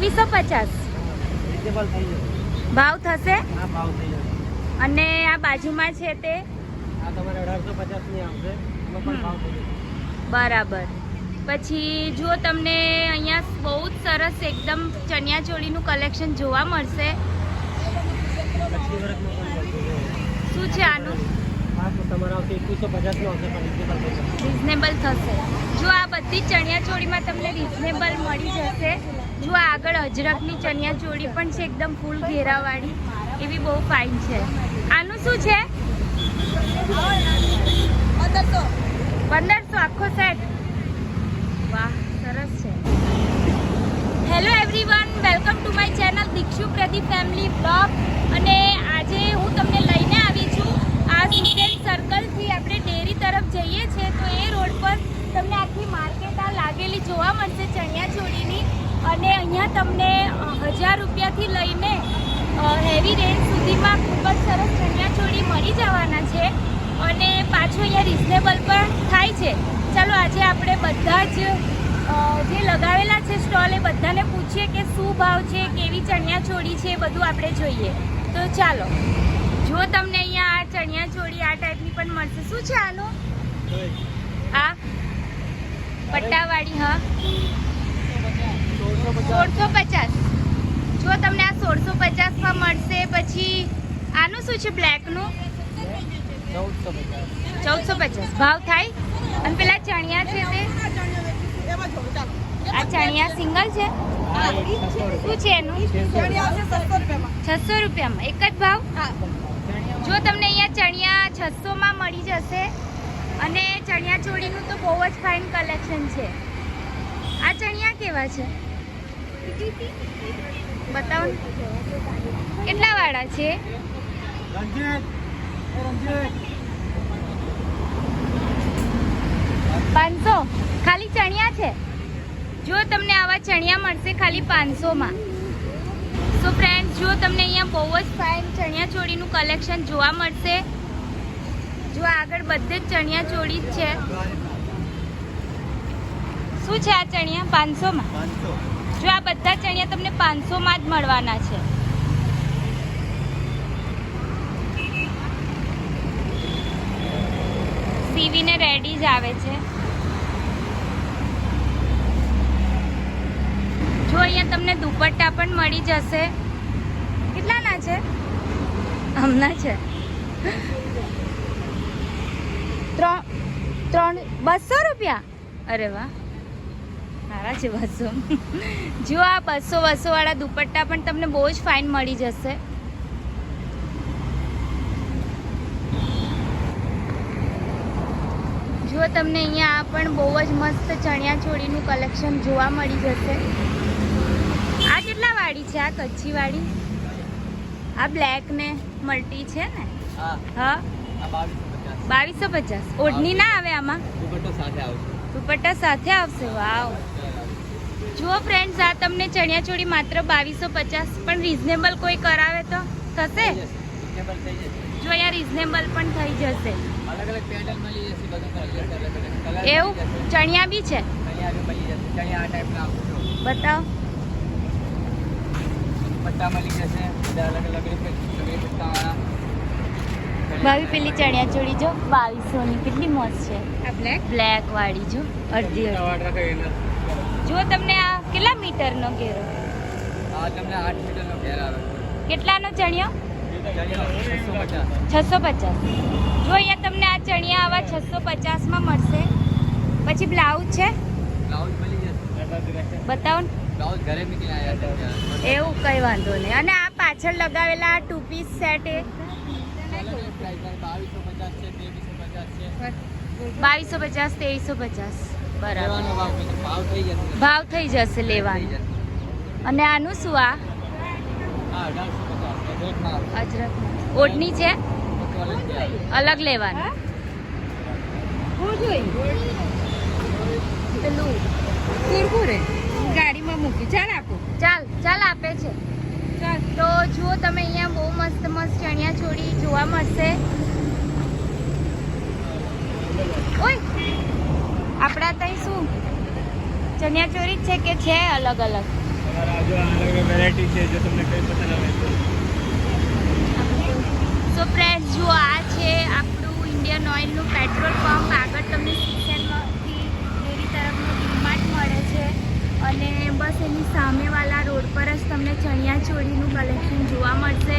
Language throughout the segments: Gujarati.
એકવીસો પચાસ. ભાવ થશે? અને આ બાજુમાં છે તે? બરાબર. પછી જો તમને અહીંયા બહુ જ સરસ એકદમ ચણિયાચોળીનું કલેક્શન જોવા મળશે. શું છે આનું? રિઝનેબલ થશે. જો આ બધી જ ચણિયા તમને રિઝનેબલ મળી જશે જો આગળ અજરકની ચણિયા ચોળી પણ છે એકદમ ફૂલ ઘેરાવાળી, એવી બહુ ફાઇન છે. આનું શું છે? પંદરસો, આખો સેટ વાહ, સરસ છે. Hello everyone welcome to my channel Dikshu Pradeep family blog અને આજે હું તમને લઈને આવી છું આ સુકેન સર્કલથી આપણે ડેરી તરફ જઈએ છીએ તો એ રોડ પર તમને આખી માર્કેટ આ લાગેલી જોવા મળશે ચણિયા ચોળીની અને અહીંયા તમને હજાર રૂપિયાથી લઈને હેવી રેન્જ સુધીમાં ખૂબ જ સરસ ચણિયા ચોળી મળી જવાના છે અને પાછું અહીંયા રિઝનેબલ પણ થાય છે. ચાલો આજે આપણે બધા જ જે લગાવેલા છે સ્ટોલ એ બધાને પૂછીએ કે શું ભાવ છે કેવી ચણિયા ચોળી છે એ બધું આપણે જોઈએ. તો ચાલો જો તમને અહીંયા આ ચણિયા ચોળી આ ટાઈપની પણ મળશે. શું છે આનું? આ પટ્ટાવાળી હા? સોળસો પચાસ. જો તમને આ સોળસો પચાસમાં મળશે, પછી આનું શું છે બ્લેકનું ચૌદસો પચાસ. ભાવ થાય? અને પેલા ચણિયા છે તે? આ ચણિયા સિંગલ છે? શું છે એનું? છસો રૂપિયામાં. એક જ ભાવ? જો તમને અહીંયા ચણિયા છસોમાં મળી જશે, અને ચણિયા ચોળીનું તો બહુ જ ફાઇન કલેક્શન છે. આ ચણિયા કેવા છે? બતાવો કેટલા વાળા છે? પાંચસો? ખાલી ચણિયા છે? જો તમને આવા ચણિયા મળશે ખાલી પાંચસોમાં. સો ફ્રેન્ડ જો તમને અહીંયા બહુ જ ફાઇન ચણિયા ચોળીનું કલેક્શન જોવા મળશે. જો આગળ બધે જ ચણિયા ચોળી જ છે. શું છે આ ચણિયા? પાંચસોમાં? પાંચસો. જો આ બધા ચણિયા તમને પાંચસોમાં જ મળવાના છે. સીવીને રેડી જ આવે છે. જો અહીંયા તમને દુપટ્ટા પણ મળી જશે. કેટલાના છે? હમણાં છે. ત્રણ ત્રણ, બસો રૂપિયા? અરે વાહ. સારા છે. બસો જો આ બસો બસો વાળા દુપટ્ટા પણ તમને બહુ જ ફાઇન મળી જશે. જો તમને અહીંયા પણ બહુ જ મસ્ત ચણિયા ચોળીનું કલેક્શન જોવા મળી જશે. આ કેટલા વાળી છે? આ કચ્છી વાળી? આ બ્લેક ને મલ્ટી છે ને? હા. બાવીસો પચાસ. ઓઢની ના આવે આમાં? દુપટ્ટા સાથે આવશે? વાવ. જુઓ ફ્રેન્ડ્સ આ તમને ચણિયાચોળી માત્ર બાવીસો પચાસ પણ રિઝનેબલ કોઈ કરાવે તો? થશે? રિઝનેબલ થઈ જશે. જો અહીંયા રિઝનેબલ પણ થઈ જશે. અલગ અલગ પેટર્ન મળી જશે બધું કલર અલગ અલગ કલર એવું? ચણિયા બી છે? ચણિયા બતાવો. પટ્ટા મળી જશે. બધા અલગ અલગ રીતે સગડી પટ્ટાવાળા. ભાવી પેલી ચણિયાચોળી જો બાવીસોની. કેટલી મસ્ત છે. આ બ્લેક બ્લેક વાળી જો. અડધી અડધી. જો તમને આ કેટલા મીટરનો ઘેરો? આ તમને આઠ મીટરનો ઘેર આવે. કેટલાનો ચણિયો? છસો પચાસ. જો અહીંયા તમને આ ચણિયા આવા છસો પચાસમાં મળશે. પછી બ્લાઉઝ છે? બતાવો. એવું કંઈ વાંધો નહીં. અને આ પાછળ લગાવેલા આ ટુ પીસ સેટ એ? બાવીસો પચાસ તેવીસો પચાસ. બરાબર. ભાવ થઈ જશે. ભાવ થઈ જશે થઈ લેવાનું. અને આનું શું આ? અજરક ઓઢની છે અલગ લેવાનું. પેલું કુરકુરે ગાડીમાં મૂકી. ચાલ આપો. ચાલ ચાલ આપે છે. તો જુઓ તમે અહીંયા બહુ મસ્ત મસ્ત ચણિયા ચોળી જોવા મળશે. ઓય! આપણા ત્યાં શું? ચણિયા ચોરી જ છે કે છે અલગ અલગ? સો છે જો આ છે આપણું ઇન્ડિયન ઓઇલનું પેટ્રોલ પંપ આગળ તમને સ્ટેશનમાંથી ડેરી તરફનું ડીમાર્ટ મળે છે. અને બસ એની સામેવાળા રોડ પર જ તમને ચણિયા ચોળીનું કલેક્શન જોવા મળશે.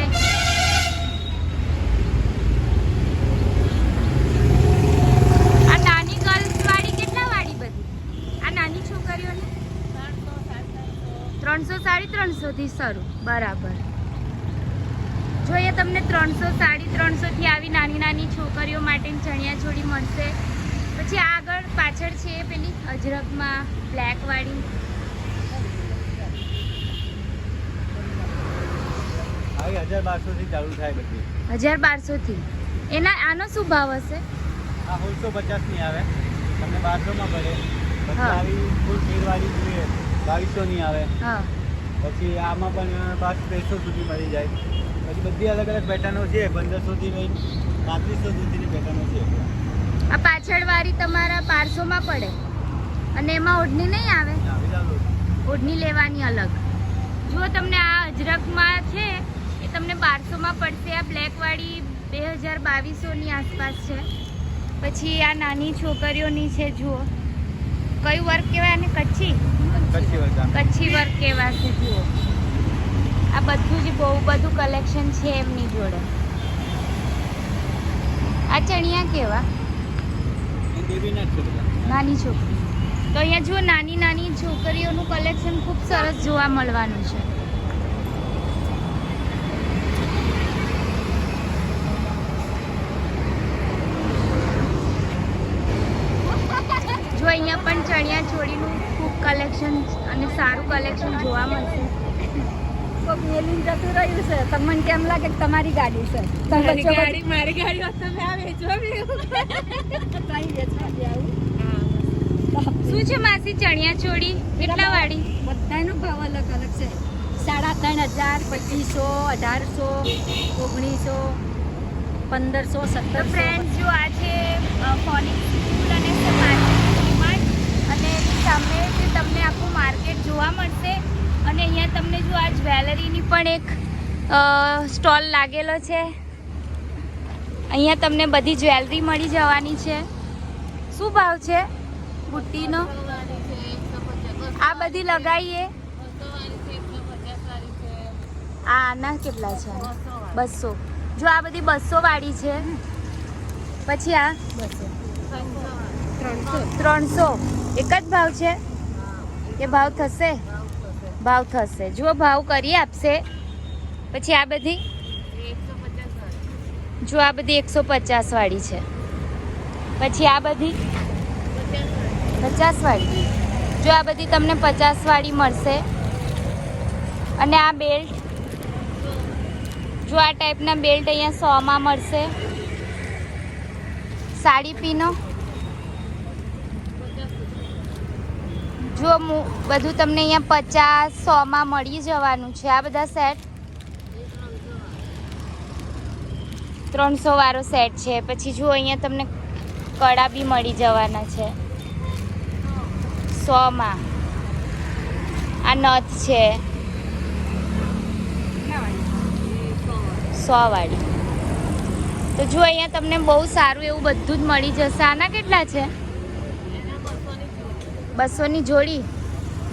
ત્રણસોથી શરૂ બરાબર. જોઈએ તમને ત્રણસો સાડી ત્રણસોથી આવી નાની નાની છોકરીઓ માટેની ચણિયા ચોળી મળશે. પછી આગળ પાછળ છે પેલી અજરકમાં બ્લેકવાળી હજાર બારસો થી ચાલુ થાય બધી. હજાર બારસોથી એના આનો શું ભાવ હશે? આ પચાસની આવે. તમને બારસો માં પડે. પછી. આવી ફૂલ વાળી જોઈએ બાવીસો ની આવે. હા. પછી આમાં પણ પાંચ ત્રેસો સુધી મળી જાય. પછી બધી અલગ અલગ પેટર્નો છે પંદરસોથી લઈ પાંત્રીસો સુધીની પેટર્નો છે. આ પાછળવાળી તમારા બારસોમાં પડે. અને એમાં ઓઢણી નહીં આવે? ઓઢણી. લેવાની અલગ. જો તમને આ અજરકમાં છે એ તમને બારસોમાં પડશે. આ બ્લેકવાળી બે હજાર બાવીસોની આસપાસ છે. પછી આ નાની છોકરીઓની છે જુઓ. કયું વર્ક કહેવાય અને કચ્છી? કચ્છી વર્ક કચ્છી વર્ક કહેવાશે જુઓ. આ બધું જ બહુ બધું કલેક્શન છે એમની જોડે. આ ચણિયા કેવા? છે નાની છોકરી. તો અહીંયા જુઓ નાની નાની છોકરીઓનું કલેક્શન ખૂબ સરસ જોવા મળવાનું છે જો અહીંયા પણ ચણિયા ચોળીનું ખૂબ કલેક્શન અને સારું કલેક્શન જોવા મળશે. કોક મેલીને જતું રહ્યું છે. તમને કેમ લાગે કે તમારી ગાડી છે? મારી ગાડી મારી ગાડી હોત તો આ વેચવા બી વેચવા બી આવું શું છે માસી? ચણિયા ચોળી કેટલા વાળી? બધાનો ભાવ અલગ અલગ છે. સાડા ત્રણ હજાર પચીસો અઢારસો ઓગણીસો પંદરસો સત્તર ફ્રેન્ડ જો આ છે ફોનિક સ્કૂલ અને માર્કેટ ડીમાર્ટ અને એની સામે જે તમને આખું માર્કેટ જોવા મળશે અને અહીંયા તમને જો આ જ્વેલરીની પણ એક સ્ટોલ લાગેલો છે. અહીંયા તમને બધી જ્વેલરી મળી જવાની છે. શું ભાવ છે? બુટ્ટીનો? આ બધી લગાવીએ આ આના કેટલા છે? બસો. જો આ બધી બસો વાળી છે. પછી આ? ત્રણસો ત્રણસો. એક જ ભાવ છે? કે ભાવ થશે? ભાવ થશે. જુઓ, ભાવ કરી આપશે. પછી આ બધી? જો આ બધી એકસો પચાસ વાળી છે. પછી આ બધી? પચાસ વાળી. જો આ બધી તમને પચાસ વાળી મળશે. અને આ બેલ્ટ? જો આ ટાઈપના બેલ્ટ અહીંયા સોમાં મળશે. સાડી પીનો? જો બધું તમને અહીંયા પચાસ, સોમાં મળી જવાનું છે. આ બધા સેટ ત્રણસો વાળો સેટ છે. પછી જો અહીંયા તમને કડા બી મળી જવાના છે. સોમાં. આ નથ છે. સો વાળી તો જો અહીંયા તમને બહુ સારું એવું બધું જ મળી જશે. આના કેટલા છે? બસોની જોડી.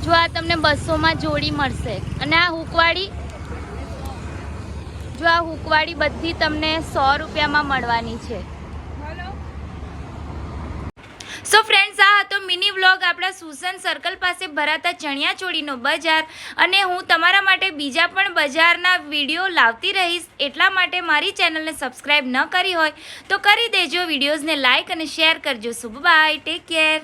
જો આ તમને બસોમાં જોડી મળશે. અને આ હુકવાળી જો આ હુકવાળી બધી તમને સો રૂપિયામાં મળવાની છે. સો ફ્રેન્ડ્સ આ હતો મિની વ્લોગ. આપણા સુસન સર્કલ પાસે ભરાતા ચણિયા ચોળીનો બજાર. અને હું તમારા માટે બીજા પણ બજારના વીડિયો લાવતી રહીશ. એટલા માટે મારી ચેનલને સબસ્ક્રાઈબ ન કરી હોય તો કરી દેજો. વિડીયોઝને લાઇક અને શેર કરજો. શુભ બાય ટેક કેર